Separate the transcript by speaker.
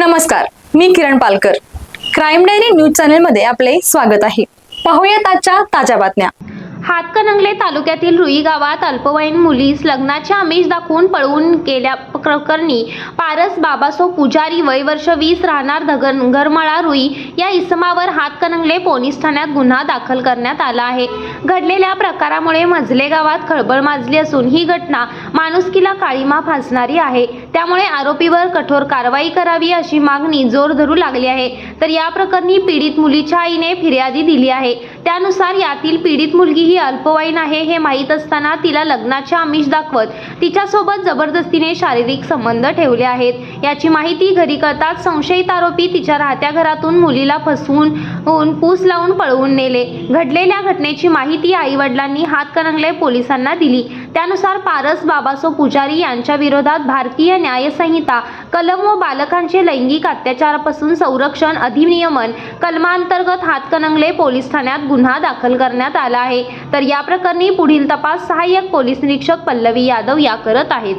Speaker 1: नमस्कार मी Kiran Palkar. Crime diary news चॅनलमध्ये आपले स्वागत आहे. पाहूयात आजच्या ताज्या बातम्या.
Speaker 2: हातकणंगले तालुक्यातील रुई गावात अल्पवयीन मुलीस लग्नाचे आमिष दाखवून पळवून गेल्या प्रकरणी पारस बाबासो पुजारी वय वर्ष वीस राहणार धगन रुई या इसमावर हातकणंगले पोलीस ठाण्यात गुन्हा दाखल करण्यात आला आहे. घडलेल्या प्रकारामुळे मजले गावात खळबळ माजली असून ही घटना माणुसकीला काळीमा फासणारी आहे. त्यामुळे आरोपीवर कठोर कारवाई करावी अशी मागणी जोर धरू लागली आहे. तर या प्रकरणी पीडित मुलीच्या आईने फिर्यादी दिली आहे. त्यानुसार यातील पीडित मुलगी ही अल्पवयीन आहे हे माहीत असताना तिला लग्नाचे आमिष दाखवत तिच्यासोबत जबरदस्तीने शारीरिक संबंध ठेवले आहेत. याची माहिती घरी कळताच संशयित आरोपी तिच्या राहत्या घरातून मुलीला फसवून होऊन पूस लावून पळवून नेले. घडलेल्या घटनेची माहिती आई वडिलांनी हातकणंगले पोलिसांना दिली. त्यानुसार पारस बाबासो पुजारी यांच्या विरोधात भारतीय न्यायसंहिता कलम व बालकांचे लैंगिक अत्याचारापासून संरक्षण अधिनियमन कलमांतर्गत हातकणंगले पोलीस ठाण्यात गुन्हा दाखल करण्यात आला आहे. तर या प्रकरणी पुढील तपास सहाय्यक पोलीस निरीक्षक पल्लवी यादव या करत आहेत.